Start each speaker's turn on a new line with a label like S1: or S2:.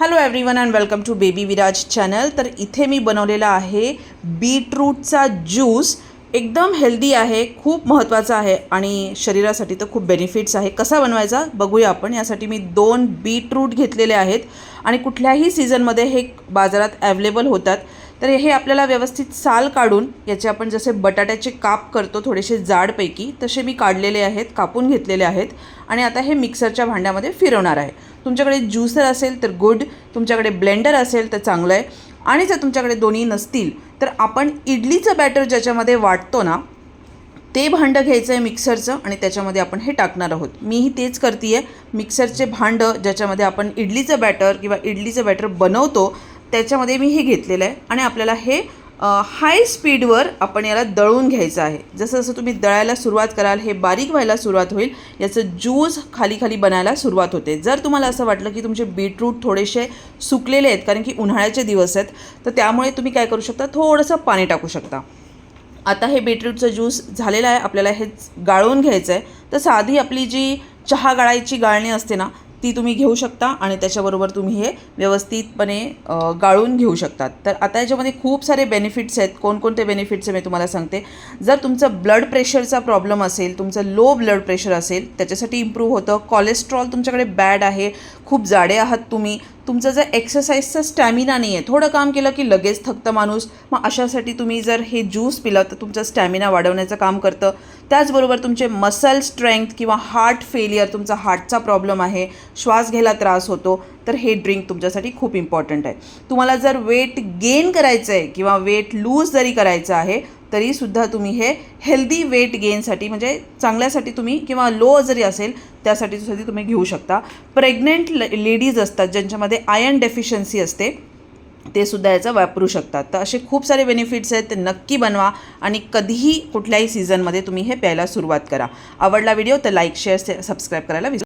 S1: Hello everyone and welcome to baby Viraj channel तर इथे मी बनवलेला आहे बीटरूटचा ज्यूस एकदम हेल्दी आहे खूप महत्त्वाचा आहे आणि शरीरासाठी तर खूप बेनिफिट्स आहे. कसा बनवायचा बघूया आपण. यासाठी मी दोन बीटरूट घेतलेले आहेत आणि कुठल्याही सीझनमध्ये हे बाजारात ॲवेलेबल होतात. तर हे आपल्याला व्यवस्थित साल काढून याचे आपण जसे बटाट्याचे काप करतो थोडेसे जाडपैकी तसे मी काढलेले आहेत कापून घेतलेले आहेत. आणि आता हे मिक्सरच्या भांड्यामध्ये फिरवणार आहे. तुमच्याकडे ज्युसर असेल तर गुड तुमच्याकडे ब्लेंडर असेल तर चांगलं आहे. आणि जर तुमच्याकडे दोन्ही नसतील तर आपण इडलीचं बॅटर ज्याच्यामध्ये वाटतो ना ते भांडं घ्यायचं आहे मिक्सरचं आणि त्याच्यामध्ये आपण हे टाकणार आहोत. मीही तेच करते आहे मिक्सरचे भांडं ज्याच्यामध्ये आपण इडलीचं बॅटर किंवा इडलीचं बॅटर बनवतो त्याच्यामध्ये मी हे घेतलेलं आहे आणि आपल्याला हे हाय स्पीडवर आपण याला दळून घ्यायचं आहे. जसं जसं तुम्ही दळायला सुरुवात कराल हे बारीक व्हायला सुरुवात होईल याचं ज्यूस खाली खाली बनायला सुरुवात होते. जर तुम्हाला असं वाटलं की तुमचे बीटरूट थोडेसे सुकलेले आहेत कारण की उन्हाळ्याचे दिवस आहेत तर त्यामुळे तुम्ही काय करू शकता? थोडंसं पाणी टाकू शकता. आता हे बीटरूटचं ज्यूस झालेलं आहे आपल्याला हे गाळून घ्यायचं आहे. तर साधी आपली जी चहा गाळायची गाळणी असते ना ती तुम्ही घेऊ शकता आणि त्याच्याबरोबर तुम्ही हे व्यवस्थितपणे गाळून घेऊ शकतात. तर आता याच्यामध्ये खूप सारे बेनिफिट्स आहेत. कोणकोणते बेनिफिट्स आहे मी तुम्हाला सांगते. जर तुमचं ब्लड प्रेशरचा प्रॉब्लेम असेल तुमचं लो ब्लड प्रेशर असेल त्याच्यासाठी इम्प्रूव्ह होतं. कॉलेस्ट्रॉल तुमच्याकडे बॅड आहे. खूप जाडे आहात तुम्ही. तुमचं जर एक्सरसाइजचा स्टॅमिना नाही आहे थोडं काम केलं की लगेच थकतं माणूस. मग अशासाठी तुम्ही जर हे ज्यूस पिलं तर तुमचा स्टॅमिना वाढवण्याचं काम करतं. त्याचबरोबर तुमचे मसल स्ट्रेंथ किंवा हार्ट फेलियर तुमचा हार्टचा प्रॉब्लेम आहे श्वास घ्यायला त्रास होतो तर हे ड्रिंक तुमच्यासाठी खूप इम्पॉर्टंट आहे. तुम्हाला जर वेट गेन करायचं आहे किंवा वेट लूज जरी करायचं आहे तरीसुद्धा तुम्ही हे हेल्दी वेट गेनसाठी म्हणजे चांगल्यासाठी तुम्ही किंवा लो जरी असेल त्यासाठी सुद्धा तुम्ही घेऊ शकता. प्रेग्नेंट लेडीज असतात ज्यांच्यामध्ये आयर्न डेफिशियन्सी असते ते सुद्धा याचा वापरू शकतात. तर असे खूप सारे बेनिफिट्स आहेत ते नक्की बनवा आणि कधीही कुठल्याही सीझनमध्ये तुम्ही हे प्यायला सुरुवात करा. आवडला व्हिडिओ तर लाईक शेअर सबस्क्राईब करायला विसरू